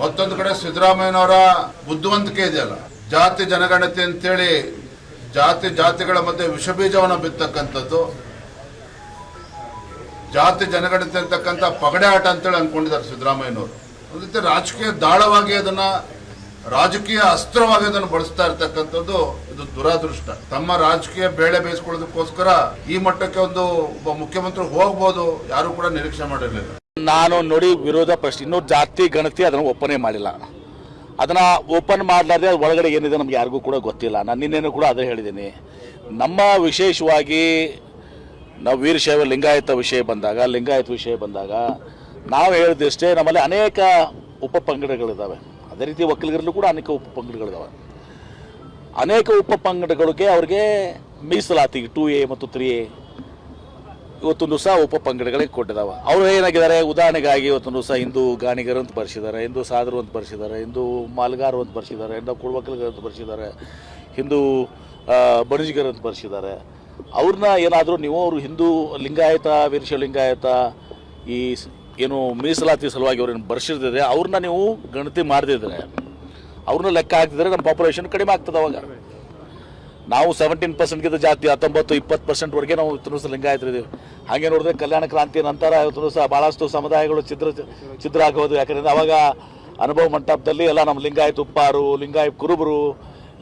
ಮತ್ತೊಂದು ಕಡೆ ಸಿದ್ದರಾಮಯ್ಯನವರ ಬುದ್ಧಿವಂತಿಕೆ ಇದೆಯಲ್ಲ ಜಾತಿ ಜನಗಣತಿ ಅಂತೇಳಿ ಜಾತಿ ಜಾತಿಗಳ ಮಧ್ಯೆ ವಿಷಬೀಜವನ್ನು ಬಿತ್ತಕ್ಕಂಥದ್ದು. ಜಾತಿ ಜನಗಣತಿ ಅಂತಕ್ಕಂಥ ಪಗಡೆ ಆಟ ಅಂತೇಳಿ ಅನ್ಕೊಂಡಿದ್ದಾರೆ ಸಿದ್ದರಾಮಯ್ಯನವರು. ಒಂದು ರೀತಿ ರಾಜಕೀಯ ದಾಳವಾಗಿ ಅದನ್ನ ರಾಜಕೀಯ ಅಸ್ತ್ರವಾಗಿ ಅದನ್ನು ಬಳಸ್ತಾ ಇರ್ತಕ್ಕಂಥದ್ದು ಇದು ದುರಾದೃಷ್ಟ. ತಮ್ಮ ರಾಜಕೀಯ ಬೇಳೆ ಬೇಯಿಸ್ಕೊಳ್ಳೋದಕ್ಕೋಸ್ಕರ ಈ ಮಟ್ಟಕ್ಕೆ ಒಂದು ಒಬ್ಬ ಮುಖ್ಯಮಂತ್ರಿ ಹೋಗ್ಬೋದು, ಯಾರು ಕೂಡ ನಿರೀಕ್ಷೆ ಮಾಡಿರಲಿಲ್ಲ. ನಾನು ನೋಡಿ ವಿರೋಧ ಪ್ರಶ್ನೆ, ಇನ್ನೂ ಜಾತಿ, ಗಣತಿ ಅದನ್ನು ಒಪ್ಪನೆ ಮಾಡಿಲ್ಲ. ಅದನ್ನ ಓಪನ್ ಮಾಡಲಾರ್ದೆ ಒಳಗಡೆ ಏನಿದೆ ನಮ್ಗೆ ಯಾರಿಗೂ ಕೂಡ ಗೊತ್ತಿಲ್ಲ. ನಾನು ನಿನ್ನೇನು ಕೂಡ ಅದೇ ಹೇಳಿದ್ದೀನಿ ನಮ್ಮ ವಿಶೇಷವಾಗಿ ನಾವು ವೀರಶೈವ ಲಿಂಗಾಯತ ವಿಷಯ ಬಂದಾಗ, ಲಿಂಗಾಯತ ವಿಷಯ ಬಂದಾಗ ನಾವು ಹೇಳಿದಷ್ಟೇ ನಮ್ಮಲ್ಲಿ ಅನೇಕ ಉಪ ಪಂಗಡಗಳಿದ್ದಾವೆ ಅದೇ ರೀತಿ ವಕೀಲರಲ್ಲೂ ಕೂಡ ಅನೇಕ ಉಪ ಪಂಗಡಗಳಿದ್ದಾವೆ ಅನೇಕ ಉಪ ಪಂಗಡಗಳಿಗೆ ಅವ್ರಿಗೆ ಮೀಸಲಾತಿ ಟೂ ಎ ಮತ್ತು ತ್ರೀ ಎ ಇವತ್ತೊಂದು ದಿವಸ ಉಪ ಪಂಗಡಗಳಿಗೆ ಕೊಟ್ಟಿದ್ದಾವೆ ಅವರು ಏನಾಗಿದ್ದಾರೆ? ಉದಾಹರಣೆಗಾಗಿ ಇವತ್ತೊಂದು ದಿವಸ ಹಿಂದೂ ಗಾಣಿಗರು ಅಂತ ಬರ್ಸಿದ್ದಾರೆ, ಹಿಂದೂ ಸಾಧರು ಅಂತ ಬರ್ಸಿದ್ದಾರೆ, ಹಿಂದೂ ಮಾಲ್ಗಾರು ಅಂತ ಬರ್ಸಿದ್ದಾರೆ, ಹಿಂದೂ ಕುಡ್ವಕಲಿಗರು ಅಂತ ಬರ್ಸಿದ್ದಾರೆ, ಹಿಂದೂ ಬಣಜಿಗರು ಅಂತ ಬರ್ಸಿದ್ದಾರೆ. ಅವ್ರನ್ನ ಏನಾದರೂ ನೀವು ಅವರು ಹಿಂದೂ ಲಿಂಗಾಯತ ವೀರಶೈವ ಲಿಂಗಾಯತ, ಈ ಏನು ಮೀಸಲಾತಿ ಸಲುವಾಗಿ ಅವ್ರೇನು ಬರ್ಸಿರ್ದಿದೆ ಅವ್ರನ್ನ ನೀವು ಗಣತಿ ಮಾಡದಿದ್ರೆ, ಅವ್ರನ್ನ ಲೆಕ್ಕ ಹಾಕಿದ್ರೆ ನಮ್ಮ ಪಾಪ್ಯುಲೇಷನ್ ಕಡಿಮೆ ಆಗ್ತದೆ ಅವಾಗ. ನಾವು ಸೆವೆಂಟೀನ್ ಪರ್ಸೆಂಟ್ಗಿಂತ ಜಾಸ್ತಿ, ಹತ್ತೊಂಬತ್ತು, ಇಪ್ಪತ್ತು ಪರ್ಸೆಂಟ್ವರೆಗೆ ನಾವು ದಿವಸ ಲಿಂಗಾಯತರಿದ್ದೀವಿ ಹಾಗೆ ನೋಡಿದ್ರೆ ಕಲ್ಯಾಣ ಕ್ರಾಂತಿ ನಂತರ ದಿವಸ ಭಾಳಷ್ಟು ಸಮುದಾಯಗಳು ಚಿತ್ರ ಚಿತ್ರ ಆಗೋದು. ಯಾಕಂದ್ರೆ ಅವಾಗ ಅನುಭವ ಮಂಟಪದಲ್ಲಿ ಎಲ್ಲ ನಮ್ಮ ಲಿಂಗಾಯತ ಉಪ್ಪಾರು, ಲಿಂಗಾಯತ ಕುರುಬರು,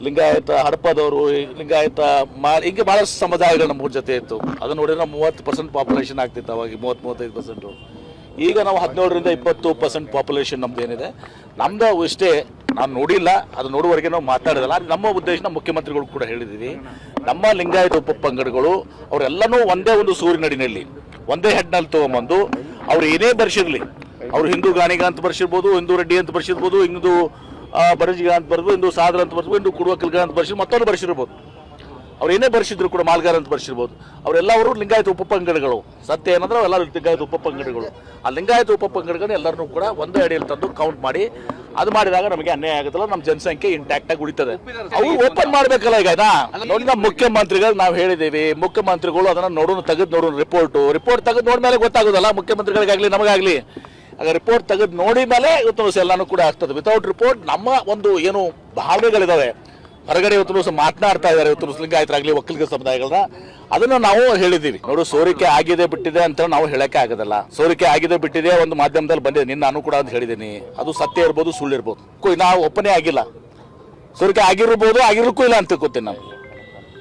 ಲಿಂಗಾಯತ ಹಡಪದವರು, ಲಿಂಗಾಯತ ಮಾ, ಹಿಂಗೆ ಭಾಳಷ್ಟು ಸಮುದಾಯಗಳು ನಮ್ಮ ಜೊತೆ ಇತ್ತು. ಅದನ್ನ ನೋಡಿದ್ರೆ ಮೂವತ್ತು ಪರ್ಸೆಂಟ್ ಪಾಪ್ಯುಲೇಷನ್ ಆಗ್ತಿತ್ತು ಅವಾಗ, ಮೂವತ್ತು, ಮೂವತ್ತೈದು ಪರ್ಸೆಂಟು ಈಗ ನಾವು ಹದಿನೇಳರಿಂದ ಇಪ್ಪತ್ತು ಪರ್ಸೆಂಟ್ ಪಾಪ್ಯುಲೇಷನ್ ನಮ್ದು ಏನಿದೆ ನಮ್ದು ಇಷ್ಟೇ ನಾನು ನೋಡಿಲ್ಲ, ಅದು ನೋಡುವವರೆಗೆ ನಾವು ಮಾತಾಡೋದಲ್ಲ. ನಮ್ಮ ಉದ್ದೇಶ ನಮ್ಮ ಮುಖ್ಯಮಂತ್ರಿಗಳು ಕೂಡ ಹೇಳಿದ್ದೀವಿ ನಮ್ಮ ಲಿಂಗಾಯತ ಉಪ ಪಂಗಡಗಳು, ಅವರೆಲ್ಲನೂ ಒಂದೇ ಒಂದು ಸೂರಿನಡಿನಲ್ಲಿ ಒಂದೇ ಹೆಡ್ನಲ್ಲಿ ತೊಗೊಂಬಂದು, ಅವ್ರು ಏನೇ ಬರ್ಸಿರಲಿ, ಅವ್ರು ಹಿಂದೂ ಗಾಣಿಗ ಅಂತ ಬರ್ಸಿರ್ಬೋದು, ಹಿಂದೂ ರೆಡ್ಡಿ ಅಂತ ಬರ್ಸಿರ್ಬೋದು, ಹಿಂದೂ ಬರಜಿಗ ಅಂತ ಬರ್ಬೋದು, ಹಿಂದೂ ಸಾದ್ರ ಅಂತ ಬರ್ಬೋದು ಹಿಂದೂ ಕುಡುವಕಲ್ಗ ಅಂತ ಬರ್ಸಿ ಮತ್ತೊಂದು ಬರ್ಸಿರ್ಬೋದು. ಅವ್ರು ಏನೇ ಬರ್ಸಿದ್ರು ಕೂಡ ಮಾಲ್ಗಾರ ಅಂತ ಬರ್ಸಿರ್ಬೋದು. ಅವರೆಲ್ಲವರು ಲಿಂಗಾಯತ ಉಪಪಂಗಡಗಳು. ಸತ್ಯ ಏನಂದ್ರೆ ಅವೆಲ್ಲ ಲಿಂಗಾಯತ ಉಪಪಂಗಡಗಳು. ಆ ಲಿಂಗಾಯತ ಉಪಪಂಗಡಗಳನ್ನ ಎಲ್ಲರನ್ನೂ ಕೂಡ ಒಂದೇ ಅಡಿಯಲ್ಲಿ ತಂದು ಕೌಂಟ್ ಮಾಡಿ ಅದು ಮಾಡಿದಾಗ ನಮಗೆ ಅನ್ಯಾಯ ಆಗುತ್ತಲ್ಲ ನಮ್ಮ ಜನಸಂಖ್ಯೆ ಇಂಟ್ಯಾಕ್ಟ್ ಆಗಿ ಉಳಿತದೆ. ಅವ್ರು ಓಪನ್ ಮಾಡ್ಬೇಕಲ್ಲ ಈಗ, ಆಯ್ತಾ? ನೋಡಿ ನಮ್ಮ ಮುಖ್ಯಮಂತ್ರಿಗಳು ನಾವು ಹೇಳಿದ್ದೀವಿ, ಮುಖ್ಯಮಂತ್ರಿಗಳು ಅದನ್ನ ನೋಡೋಣ ತೆಗೆದು ನೋಡೋಣ ರಿಪೋರ್ಟ್ ರಿಪೋರ್ಟ್ ತೆಗೆದು ನೋಡ್ಮೇಲೆ ಗೊತ್ತಾಗೋದಲ್ಲ, ಮುಖ್ಯಮಂತ್ರಿಗಳಿಗಾಗ್ಲಿ, ನಮಗಾಗ್ಲಿ. ಆಗ ರಿಪೋರ್ಟ್ ತೆಗೆದು ನೋಡಿ ಮೇಲೆ ಇವತ್ತು ಎಲ್ಲಾನು ಕೂಡ ಆಗ್ತದೆ. ವಿತೌಟ್ ರಿಪೋರ್ಟ್ ನಮ್ಮ ಒಂದು ಏನು ಭಾವನೆಗಳಿದಾವೆ. ಹೊರಗಡೆ ಇವತ್ತು ದಿವಸ ಮಾತನಾಡ್ತಾ ಇದ್ದಾರೆ, ಇವತ್ತು ಆಗಲಿ ಒಕ್ಕಲಿಗ ಸಮುದಾಯಗಳನ್ನ. ಅದನ್ನ ನಾವು ಹೇಳಿದ್ದೀವಿ ನೋಡು, ಸೋರಿಕೆ ಆಗಿದೆ, ಬಿಟ್ಟಿದೆ ಅಂತ ನಾವು ಹೇಳಕ್ಕೆ ಆಗೋದಲ್ಲ. ಸೋರಿಕೆ ಆಗಿದೆ, ಬಿಟ್ಟಿದೆ, ಒಂದು ಮಾಧ್ಯಮದಲ್ಲಿ ಬಂದಿದೆ. ನಿನ್ನ ನಾನು ಕೂಡ ಅಂತ ಹೇಳಿದ್ದೀನಿ ಅದು ಸತ್ಯ ಇರ್ಬೋದು, ಸುಳ್ಳು ಇರ್ಬೋದು. ನಾವು ಒಪ್ಪನೇ ಆಗಿಲ್ಲ. ಸೋರಿಕೆ ಆಗಿರ್ಬೋದು, ಆಗಿರ್ಲಿಕ್ಕೂ ಇಲ್ಲ ಅಂತ ತಿಳ್ಕೊತೀನಿ ನಾವು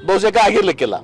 ಬಹುಶಃ ಆಗಿರ್ಲಿಕ್ಕಿಲ್ಲ.